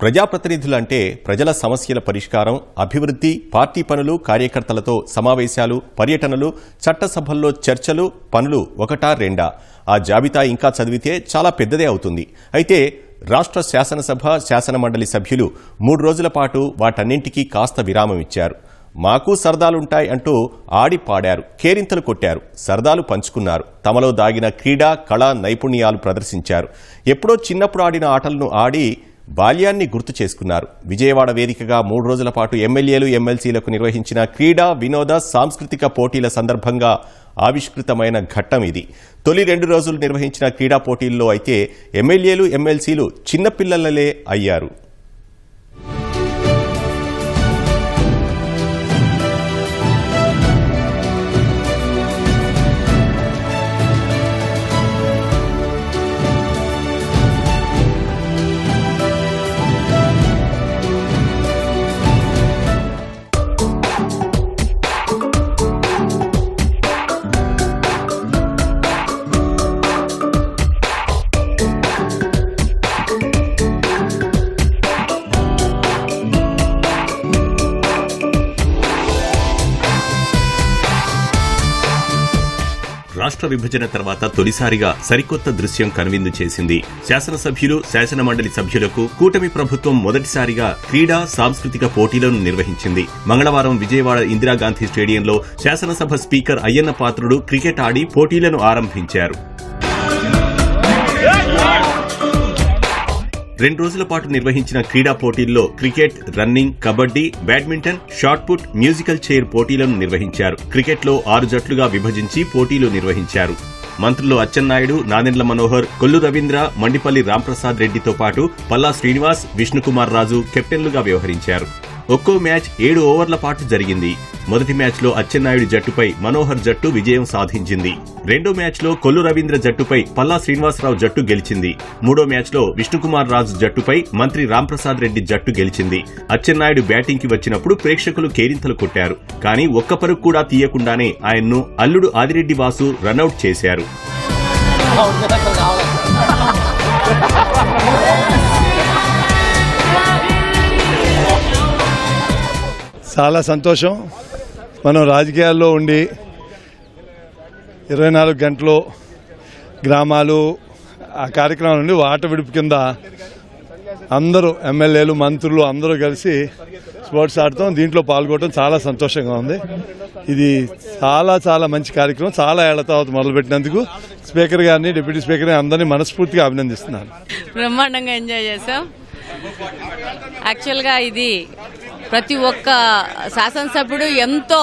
ప్రజాప్రతినిధులంటే ప్రజల సమస్యల పరిష్కారం అభివృద్ధి పార్టీ పనులు కార్యకర్తలతో సమావేశాలు పర్యటనలు చట్టసభల్లో చర్చలు పనులు ఒకటా రెండా? ఆ జాబితా ఇంకా చదివితే చాలా పెద్దదే అవుతుంది. అయితే రాష్ట్ర శాసనసభ శాసనమండలి సభ్యులు మూడు రోజుల పాటు వాటన్నింటికీ కాస్త విరామం ఇచ్చారు మాకు సరదాలుంటాయి అంటూ ఆడి పాడారు కేరింతలు కొట్టారు సరదాలు పంచుకున్నారు. తమలో దాగిన క్రీడా కళా నైపుణ్యాలు ప్రదర్శించారు. ఎప్పుడో చిన్నప్పుడు ఆడిన ఆటలను ఆడి బాల్యాన్ని గుర్తు చేసుకున్నారు. విజయవాడ వేదికగా మూడు రోజుల పాటు ఎమ్మెల్యేలు ఎమ్మెల్సీలకు నిర్వహించిన క్రీడా వినోద సాంస్కృతిక పోటీల సందర్భంగా ఆవిష్కృతమైన ఘట్టం ఇది. తొలి రెండు రోజులు నిర్వహించిన క్రీడా పోటీల్లో అయితే ఎమ్మెల్యేలు ఎమ్మెల్సీలు చిన్నపిల్లలలే అయ్యారు. విభజన తర్వాత తొలిసారిగా సరికొత్త దృశ్యం కనువిందు చేసింది. శాసనసభ్యులు శాసనమండలి సభ్యులకు కూటమి ప్రభుత్వం మొదటిసారిగా క్రీడా సాంస్కృతిక పోటీలను నిర్వహించింది. మంగళవారం విజయవాడ ఇందిరాగాంధీ స్టేడియంలో శాసనసభ స్పీకర్ అయ్యన్న పాత్రుడు క్రికెట్ ఆడి పోటీలను ఆరంభించారు. రెండు రోజుల పాటు నిర్వహించిన క్రీడా పోటీల్లో cricket running kabaddi badminton shot put musical chair పోటీలను నిర్వహించారు. క్రికెట్లో ఆరు జట్లుగా విభజించి పోటీలు నిర్వహించారు. మంత్రులు అచ్చెన్నాయుడు నాదెండ్ల మనోహర్ కొల్లు రవీంద్ర మండిపల్లి రాంప్రసాద్ రెడ్డితో పాటు పల్లా శ్రీనివాస్ విష్ణుకుమార్ రాజు కెప్టెన్లుగా వ్యవహరించారు. ఒక్కో మ్యాచ్ ఏడు ఓవర్ల పాటు జరిగింది. మొదటి మ్యాచ్లో అచ్చెన్నాయుడు జట్టుపై మనోహర్ జట్టు విజయం సాధించింది. రెండో మ్యాచ్లో కొల్లు రవీంద్ర జట్టుపై పల్లా శ్రీనివాసరావు జట్టు గెలిచింది. మూడో మ్యాచ్లో విష్ణుకుమార్ రాజు జట్టుపై మంత్రి రాంప్రసాద్ రెడ్డి జట్టు గెలిచింది. అచ్చెన్నాయుడు బ్యాటింగ్కి వచ్చినప్పుడు ప్రేక్షకులు కేరింతలు కొట్టారు. కానీ ఒక్క పరుగు కూడా తీయకుండానే ఆయన్ను అల్లుడు ఆదిరెడ్డి వాసు రనౌట్ చేశారు. చాలా సంతోషం. మనం రాజకీయాల్లో ఉండి ఇరవై నాలుగు గంటలు గ్రామాలు ఆ కార్యక్రమం నుండి ఆట విడుపు కింద అందరూ ఎమ్మెల్యేలు మంత్రులు అందరూ కలిసి స్పోర్ట్స్ ఆడటం దీంట్లో పాల్గొనడం చాలా సంతోషంగా ఉంది. ఇది చాలా చాలా మంచి కార్యక్రమం. చాలా ఏళ్ళ తర్వాత మొదలుపెట్టినందుకు స్పీకర్ గారిని డిప్యూటీ స్పీకర్ గారిని అందరినీ మనస్ఫూర్తిగా అభినందిస్తున్నాను. బ్రహ్మాండంగా ఎంజాయ్ చేసాం యాక్చువల్గా ఇది ప్రతి ఒక్క శాసనసభ్యుడు ఎంతో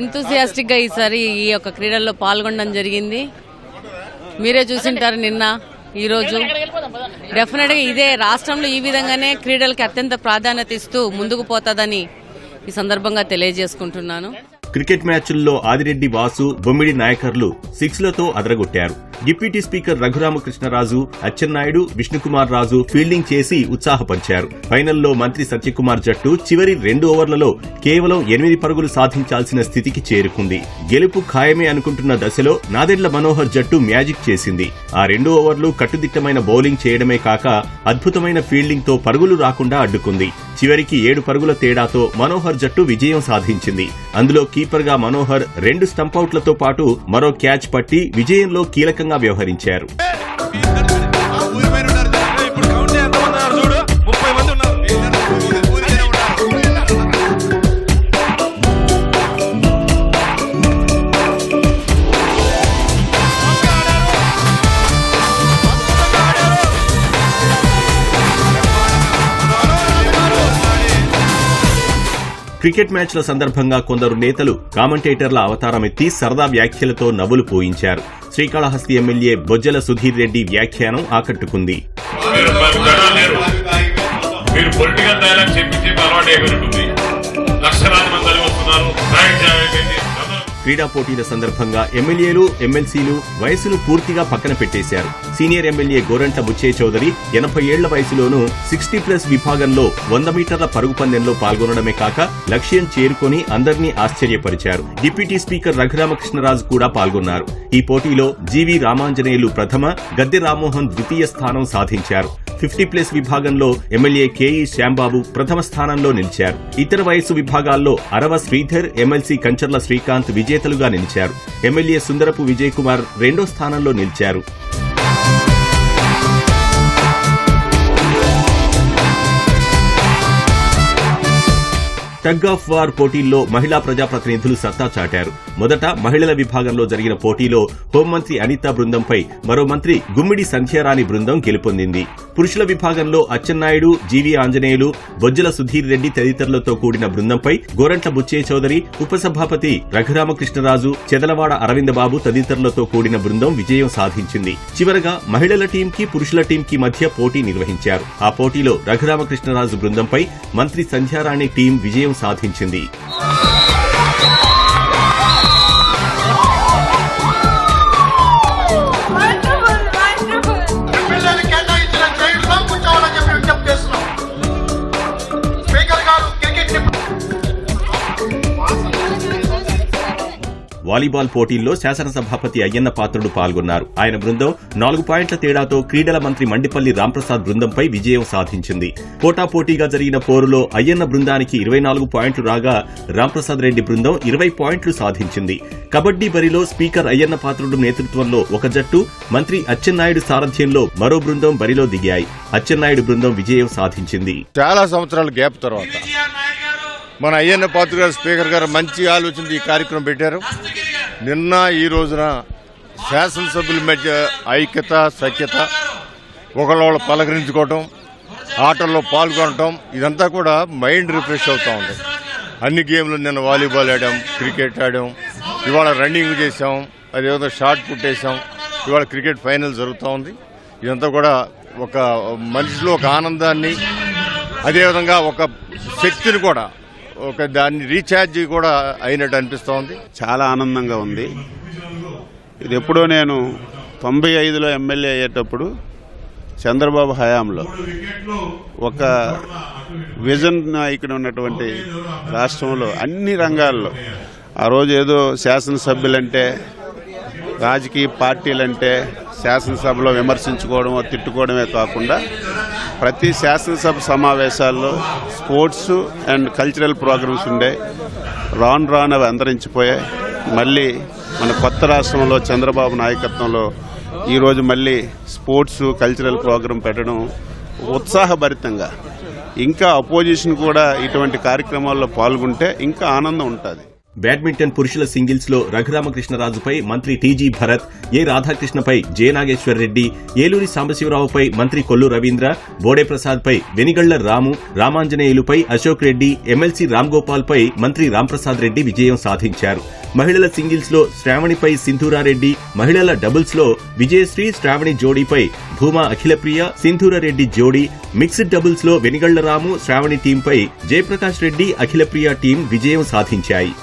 ఎంతూసియాస్టిక్గా ఈసారి ఈ యొక్క క్రీడల్లో పాల్గొనడం జరిగింది. మీరే చూసింటారు నిన్న ఈరోజు డెఫినెట్గా ఇదే రాష్ట్రంలో ఈ విధంగానే క్రీడలకి అత్యంత ప్రాధాన్యత ఇస్తూ ముందుకు పోతుందని ఈ సందర్భంగా తెలియజేసుకుంటున్నాను. క్రికెట్ మ్యాచ్ల్లో ఆదిరెడ్డి వాసు బొమ్మిడి నాయకర్లు సిక్స్లతో అదరగొట్టారు. Deputy speaker Raghuramakrishnaraju Atchannaidu Vishnukumar Raju fielding చేసి ఉత్సాహపరిచారు ఫైనల్లో మంత్రి సత్యకుమార్ జట్టు చివరి రెండు ఓవర్లలో కేవలం ఎనిమిది పరుగులు సాధించాల్సిన స్థితికి చేరుకుంది. గెలుపు ఖాయమే అనుకుంటున్న దశలో నాదెండ్ల మనోహర్ జట్టు మ్యాజిక్ చేసింది. ఆ రెండు ఓవర్లు కట్టుదిట్టమైన బౌలింగ్ చేయడమే కాక అద్భుతమైన ఫీల్డింగ్తో పరుగులు రాకుండా అడ్డుకుంది. చివరికి ఏడు పరుగుల తేడాతో మనోహర్ జట్టు విజయం సాధించింది. అందులో కీపర్గా మనోహర్ రెండు స్టంపౌట్లతో పాటు మరో క్యాచ్ పట్టి విజయంలో కీలకంగా వ్యవహరించారు. క్రికెట్ మ్యాచ్ల సందర్భంగా కొందరు నేతలు కామెంటేటర్ల అవతారమెత్తి సరదా వ్యాఖ్యలతో నవ్వులు పోయించారు. శ్రీకాళహస్తి ఎమ్మెల్యే బొజ్జల సుధీర్ రెడ్డి వ్యాఖ్యానం ఆకట్టుకుంది. మీరు పొలిటికల్ డైలాగ్ చెప్పించి అలవాటు అయిపోయినట్టుంది క్రీడా పోటీల సందర్భంగా ఎమ్మెల్యేలు ఎమ్మెల్సీలు వయసును పూర్తిగా పక్కన పెట్టేశారు. సీనియర్ ఎమ్మెల్యే గోరంట్ల బుచ్చే చౌదరి ఎనభై ఏళ్ళ వయసులోనూ సిక్స్టీ ప్లస్ విభాగంలో వంద మీటర్ల పరుగు పందెంలో పాల్గొనడమే కాక లక్ష్యం చేరుకొని అందరినీ ఆశ్చర్యపరిచారు. డిప్యూటీ స్పీకర్ రఘురామకృష్ణరాజు కూడా పాల్గొన్నారు. ఈ పోటీలో జీవి రామాంజనేయులు ప్రథమ గద్దె రామ్మోహన్ ద్వితీయ స్థానం సాధించారు. ఫిఫ్టీ ప్లస్ విభాగంలో ఎమ్మెల్యే కేఈ శ్యాంబాబు ప్రథమ స్థానంలో నిలిచారు. ఇతర వయసు విభాగాల్లో అరవ శ్రీధర్ ఎమ్మెల్సీ కంచర్ల శ్రీకాంత్ విజేతలుగా నిలిచారు. ఎమ్మెల్యే సుందరపు విజయ్ కుమార్ రెండో స్థానంలో నిలిచారు. టగ్ ఆఫ్ వార్ పోటీల్లో మహిళా ప్రజాప్రతినిధులు సత్తా చాటారు. మొదట మహిళల విభాగంలో జరిగిన పోటీలో హోంమంత్రి అనితా బృందంపై మరో మంత్రి గుమ్మిడి సంధ్యారాణి బృందం గెలుపొందింది. పురుషుల విభాగంలో అచ్చెన్నాయుడు జీవీ ఆంజనేయులు బొజ్జల సుధీర్ రెడ్డి తదితరులతో కూడిన బృందంపై గోరంట్ల బుచ్చే చౌదరి ఉపసభాపతి రఘురామకృష్ణరాజు చెదలవాడ అరవిందబాబు తదితరులతో కూడిన బృందం విజయం సాధించింది. చివరగా మహిళల టీంకి పురుషుల టీంకి మధ్య పోటీ నిర్వహించారు. ఆ పోటీలో రఘురామకృష్ణరాజు బృందంపై మంత్రి సంధ్యారాణి టీం విజయం సాధించింది. వాలీబాల్ పోటీల్లో శాసనసభాపతి అయ్యన్న పాత్రుడు పాల్గొన్నారు. ఆయన బృందం నాలుగు పాయింట్ల తేడాతో క్రీడల మంత్రి మండిపల్లి రాంప్రసాద్ బృందంపై విజయం సాధించింది. పోటాపోటీగా జరిగిన పోరులో అయ్యన్న బృందానికి ఇరవై నాలుగు పాయింట్లు రాగా రాంప్రసాద్ రెడ్డి బృందం ఇరవై పాయింట్లు సాధించింది. కబడ్డీ బరిలో స్పీకర్ అయ్యన్న పాత్రుడు నేతృత్వంలో ఒక జట్టు మంత్రి అచ్చెన్నాయుడు సారథ్యంలో మరో బృందం బరిలో దిగాయి. అచ్చెన్నాయుడు బృందం విజయం సాధించింది. చాలా సంవత్సరాల గ్యాప్ తర్వాత. మన అయ్యన్న పాత్ర గారు స్పీకర్ గారు మంచి ఆలోచన ఈ కార్యక్రమం పెట్టారు. నిన్న ఈ రోజున శాసనసభ్యుల మధ్య ఐక్యత సఖ్యత ఒకళ్ళొళ్ళు పలకరించుకోవటం ఆటల్లో పాల్గొనటం ఇదంతా కూడా మైండ్ రిఫ్రెష్ అవుతూ ఉంది. అన్ని గేమ్లు నిన్న వాలీబాల్ ఆడాం క్రికెట్ ఆడాం ఇవాళ రన్నింగ్ చేసాం అదేవిధంగా షార్ట్ పుట్ వేసాం ఇవాళ క్రికెట్ ఫైనల్ జరుగుతూ ఉంది. ఇదంతా కూడా ఒక మనిషిలో ఒక ఆనందాన్ని అదేవిధంగా ఒక శక్తిని కూడా ఒక దాన్ని రీఛార్జ్ కూడా అయినట్టు అనిపిస్తోంది. చాలా ఆనందంగా ఉంది. ఇది ఎప్పుడో నేను తొంభై ఐదులో ఎమ్మెల్యే అయ్యేటప్పుడు చంద్రబాబు హయాంలో ఒక విజన్ నాయకుడు ఉన్నటువంటి రాష్ట్రంలో అన్ని రంగాల్లో ఆ రోజు ఏదో శాసనసభ్యులంటే రాజకీయ పార్టీలంటే శాసనసభలో విమర్శించుకోవడం తిట్టుకోవడమే కాకుండా ప్రతి శాసనసభ సమావేశాల్లో స్పోర్ట్స్ అండ్ కల్చరల్ ప్రోగ్రామ్స్ ఉండే రాను రాను అవి అంతరించిపోయాయి. మళ్ళీ మన కొత్త రాష్ట్రంలో చంద్రబాబు నాయకత్వంలో ఈరోజు మళ్ళీ స్పోర్ట్స్ కల్చరల్ ప్రోగ్రాం పెట్టడం ఉత్సాహభరితంగా. ఇంకా అపోజిషన్ కూడా ఇటువంటి కార్యక్రమాల్లో పాల్గొంటే ఇంకా ఆనందం ఉంటుంది. బ్యాడ్మింటన్ పురుషుల సింగిల్స్లో రఘురామకృష్ణరాజుపై మంత్రి టీజీ భరత్ ఏ రాధాకృష్ణపై జే నాగేశ్వర్ రెడ్డి ఏలూరి సాంబశివరావుపై మంత్రి కొల్లు రవీంద్ర బోడే ప్రసాద్ పై వెనిగళ్ళ రాము రామాంజనేయులుపై అశోక్ రెడ్డి ఎమ్మెల్సీ రామ్ గోపాల్ పై మంత్రి రాంప్రసాద్ రెడ్డి విజయం సాధించారు. మహిళల సింగిల్స్లో శ్రావణిపై సింధూరారెడ్డి మహిళల డబుల్స్లో విజయశ్రీ శ్రావణి జోడీపై భూమా అఖిలప్రియ సింధూరారెడ్డి జోడీ మిక్స్డ్ డబుల్స్లో వెనిగళ్ళ రాము శ్రావణి టీంపై జయప్రకాష్ రెడ్డి అఖిలప్రియ టీం విజయం సాధించాయి.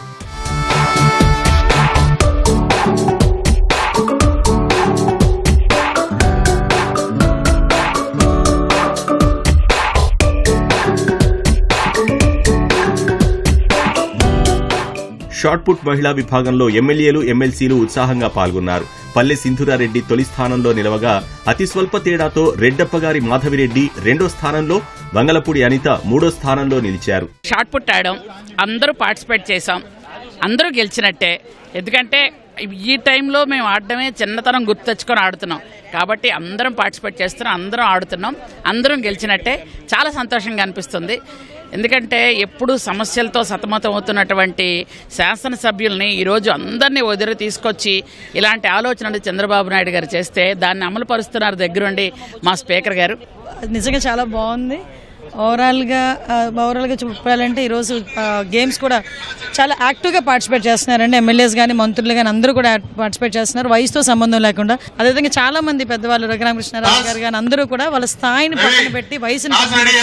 షాట్ పుట్ మహిళా విభాగంలో ఎమ్మెల్యేలు ఎమ్మెల్సీలు ఉత్సాహంగా పాల్గొన్నారు. పల్లె సింధురారెడ్డి తొలి స్థానంలో నిలవగా అతి స్వల్ప తేడాతో రెడ్డప్పగారి మాధవిరెడ్డి రెండో స్థానంలో వంగలపూడి అనిత మూడో స్థానంలో నిలిచారు. షార్ట్ పుట్ అందరూ పార్టిసిపేట్ చేసాం అందరూ గెలిచినట్టే. ఎందుకంటే ఈ టైంలో మేము ఆడడమే చిన్నతనం గుర్తు తెచ్చుకొని ఆడుతున్నాం. కాబట్టి అందరం పార్టిసిపేట్ చేస్తున్నాం అందరం ఆడుతున్నాం అందరం గెలిచినట్టే చాలా సంతోషంగా అనిపిస్తుంది. ఎందుకంటే ఎప్పుడు సమస్యలతో సతమతం అవుతున్నటువంటి శాసనసభ్యుల్ని ఈరోజు అందరినీ వదిలి తీసుకొచ్చి ఇలాంటి ఆలోచనలు చంద్రబాబు నాయుడు గారు చేస్తే దాన్ని అమలు పరుస్తున్నారు దగ్గరుండి మా స్పీకర్ గారు. నిజంగా చాలా బాగుంది. ఓవరాల్గా ఓవరాల్గా చెప్పాలంటే ఈరోజు గేమ్స్ కూడా చాలా యాక్టివ్గా పార్టిసిపేట్ చేస్తున్నారండి. ఎమ్మెల్యేస్ కానీ మంత్రులు కానీ అందరూ కూడా పార్టిసిపేట్ చేస్తున్నారు. వయసుతో సంబంధం లేకుండా అదేవిధంగా చాలా మంది పెద్దవాళ్ళు రఘురామకృష్ణారావు గారు కానీ అందరూ కూడా వాళ్ళ స్థాయిని పక్కన పెట్టి వయసుని పక్కన పెట్టి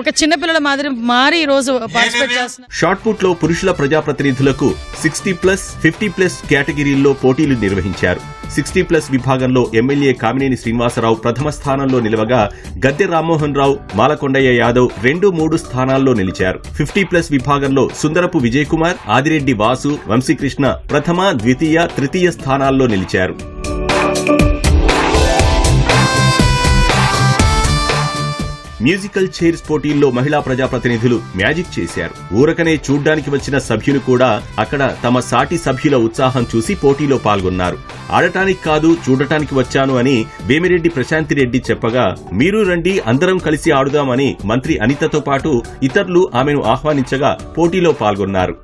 ఒక చిన్నపిల్లల మాదిరి మారి ఈరోజు పార్టిసిపేట్ చేస్తున్నారు షాట్ పుట్లో పురుషుల ప్రజాప్రతినిధులకు సిక్స్టీ ప్లస్ ఫిఫ్టీ ప్లస్ కేటగిరీల్లో పోటీలు నిర్వహించారు. సిక్స్టీ ప్లస్ విభాగంలో ఎమ్మెల్యే కామినేని శ్రీనివాసరావు ప్రథమ స్థానంలో నిలవగా గద్దె రామ్మోహన్ రావు మాలకొండయ్య యాదవ్ రెండు మూడు స్థానాల్లో నిలిచారు. ఫిఫ్టీ ప్లస్ విభాగంలో సుందరపు విజయ్ కుమార్ ఆదిరెడ్డి వాసు వంశీకృష్ణ ప్రథమ ద్వితీయ తృతీయ స్థానాల్లో నిలిచారు. మ్యూజికల్ చైర్స్ పోటీల్లో మహిళా ప్రజాప్రతినిధులు మ్యాజిక్ చేశారు. ఊరకనే చూడ్డానికి వచ్చిన సభ్యులు కూడా అక్కడ తమ సాటి సభ్యుల ఉత్సాహం చూసి పోటీలో పాల్గొన్నారు. ఆడటానికి కాదు చూడటానికి వచ్చాను అని వేమిరెడ్డి ప్రశాంతిరెడ్డి చెప్పగా మీరు రండి అందరం కలిసి ఆడుదామని మంత్రి అనితతో పాటు ఇతరులు ఆమెను ఆహ్వానించగా పోటీలో పాల్గొన్నారు.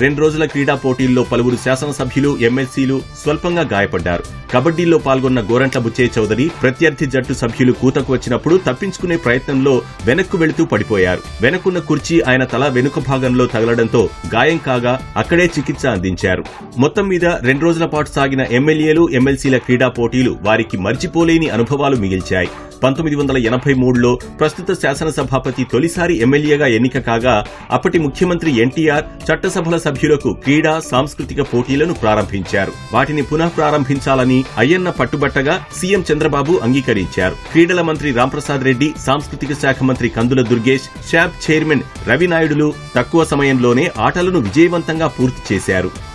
రెండు రోజుల క్రీడా పోటీల్లో పలువురు శాసనసభ్యులు ఎమ్మెల్సీలు స్వల్పంగా గాయపడ్డారు. కబడ్డీలో పాల్గొన్న గోరంట్ల బుచ్చే చౌదరి ప్రత్యర్థి జట్టు సభ్యులు కూతకు వచ్చినప్పుడు తప్పించుకునే ప్రయత్నంలో వెనక్కు వెళుతూ పడిపోయారు. వెనకున్న కుర్చీ ఆయన తల వెనుక భాగంలో తగలడంతో గాయం కాగా అక్కడే చికిత్స అందించారు. మొత్తం మీద రెండు రోజుల పాటు సాగిన ఎమ్మెల్యేలు ఎమ్మెల్సీల క్రీడా పోటీలు వారికి మర్చిపోలేని అనుభవాలు మిగిల్చాయి. పంతొమ్మిది వందల ఎనభై మూడులో ప్రస్తుత శాసనసభాపతి తొలిసారి ఎమ్మెల్యేగా ఎన్నిక కాగా అప్పటి ముఖ్యమంత్రి ఎన్టీఆర్ చట్టసభల సభ్యులకు క్రీడా సాంస్కృతిక పోటీలను ప్రారంభించారు. వాటిని పునః ప్రారంభించాలని అయ్యన్న పట్టుబట్టగా సీఎం చంద్రబాబు అంగీకరించారు. క్రీడల మంత్రి రాంప్రసాద్ రెడ్డి సాంస్కృతిక శాఖ మంత్రి కందుల దుర్గేష్ షాబ్ చైర్మన్ రవినాయుడులు తక్కువ సమయంలోనే ఆటలను విజయవంతంగా పూర్తి చేశారు.